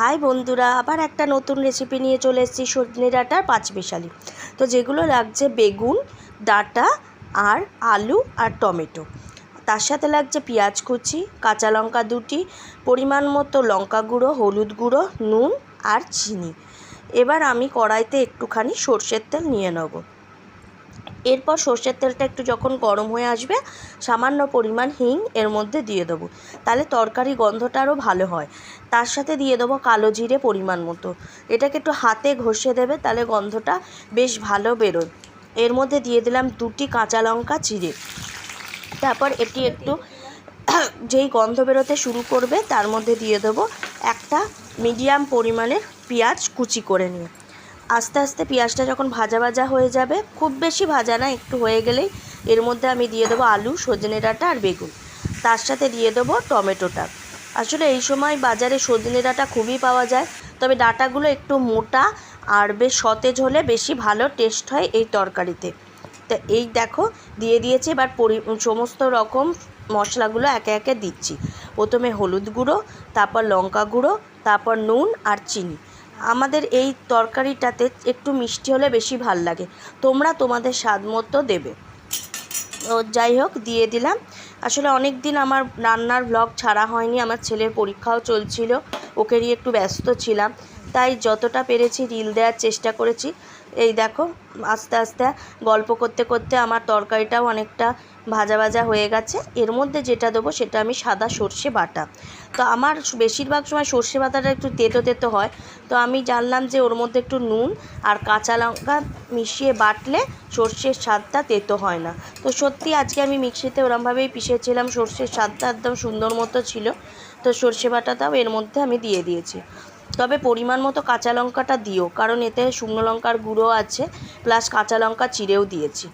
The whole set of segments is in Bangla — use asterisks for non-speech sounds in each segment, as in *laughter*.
হাই বন্ধুরা, আবার একটা নতুন রেসিপি নিয়ে চলে এসেছি সজনে ডাঁটার পাঁচমিশালি। তো যেগুলো লাগছে বেগুন, ডাঁটা আর আলু আর টমেটো। তার সাথে লাগছে পেঁয়াজ কুচি, কাঁচা লঙ্কা দুটি, পরিমাণ মতো লঙ্কা গুঁড়ো, হলুদ গুঁড়ো, নুন আর চিনি। এবার আমি কড়াইতে একটুখানি সর্ষের তেল নিয়ে নেব। এরপর সর্ষের তেলটা একটু যখন গরম হয়ে আসবে, সামান্য পরিমাণ হিং এর মধ্যে দিয়ে দেবো। তাহলে তরকারি গন্ধটা আরও ভালো হয়। তার সাথে দিয়ে দেবো কালো জিরে পরিমাণ মতো। এটাকে একটু হাতে ঘষে দেবে, তাহলে গন্ধটা বেশ ভালো বেরোয়। এর মধ্যে দিয়ে দিলাম দুটি কাঁচা লঙ্কা চিড়ে। তারপর এটি একটু *clears throat* যেই গন্ধ বেরোতে শুরু করবে, তার মধ্যে দিয়ে দেবো একটা মিডিয়াম পরিমাণের পেঁয়াজ কুচি করে নিয়ে। আস্তে আস্তে পেঁয়াজটা যখন ভাজা ভাজা হয়ে যাবে, খুব বেশি ভাজা না, একটু হয়ে গেলেই এর মধ্যে আমি দিয়ে দেবো আলু, সজনে ডাঁটা আর বেগুন। তার সাথে দিয়ে দেবো টমেটোটা। আসলে এই সময় বাজারে সজনে ডাঁটা খুবই পাওয়া যায়, তবে ডাঁটাগুলো একটু মোটা আর বেশ সতেজ হলে বেশি ভালো টেস্ট হয় এই তরকারিতে। তো এই দেখো, দিয়ে দিয়েছি, এবার পরি, সমস্ত রকম মশলাগুলো একে একে দিচ্ছি। প্রথমে হলুদ গুঁড়ো, তারপর লঙ্কা গুঁড়ো, তারপর নুন আর চিনি। আমাদের এই তরকারিটাতে একটু মিষ্টি হলে বেশি ভালো লাগে। তোমরা তোমাদের স্বাদ মতো দেবে। ও, যাই হোক, দিয়ে দিলাম। আসলে অনেক দিন আমার রান্নার ব্লগ ছাড়া হয়নি, আমার ছেলের পরীক্ষাও চলছিল, ওকে নিয়ে একটু ব্যস্ত ছিলাম। তাই যতটা পেরেছি রিল দেওয়ার চেষ্টা করেছি। এই দেখো, আস্তে আস্তে গল্প করতে করতে আমার তরকারিটাও অনেকটা ভাজা ভাজা হয়ে গেছে। এর মধ্যে যেটা দেবো সেটা আমি সাদা সর্ষে বাটা। তো আমার বেশিরভাগ সময় সর্ষে বাটাটা একটু তেতো তেতো হয়। তো আমি জানলাম যে ওর মধ্যে একটু নুন আর কাঁচা লঙ্কা মিশিয়ে বাটলে সর্ষের স্বাদটা তেতো হয় না। তো সত্যি আজকে আমি মিক্সিতে ওরমভাবেই পিষেছিলাম। সর্ষের স্বাদটা একদম সুন্দর মতো ছিল। তো সর্ষে বাটাটাও এর মধ্যে আমি দিয়ে দিয়েছি। তবে পরিমাণ মতো কাঁচা লঙ্কাটা দিও, কারণ এতে শুকনো লঙ্কার গুঁড়ো আছে প্লাস কাঁচা লঙ্কা চিড়েও দিয়েছি।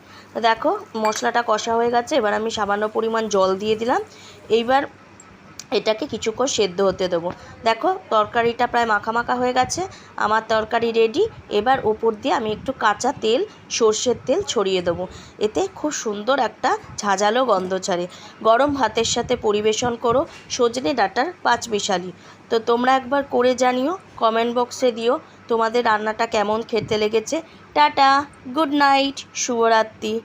দেখো, মশলাটা কষা হয়ে গেছে, এবার আমি সামান্য পরিমাণ জল দিয়ে দিলাম। এইবার এটাকে কিছুক্ষণ সেদ্ধ হতে দেবো। দেখো, তরকারিটা প্রায় মাখা মাখা হয়ে গেছে। আমার তরকারি রেডি এবার ওপর দিয়ে আমি একটু কাঁচা তেল, সর্ষের তেল ছড়িয়ে দেবো। এতে খুব সুন্দর একটা ঝাঁঝালো গন্ধ ছাড়ে। গরম ভাতের সাথে পরিবেশন করো সজনে ডাঁটার পাঁচ মিশালি তো তোমরা একবার করে জানিও কমেন্ট বক্সে দিও তোমাদের রান্নাটা কেমন খেতে লেগেছে। টাটা গুড নাইট শুভরাত্রি।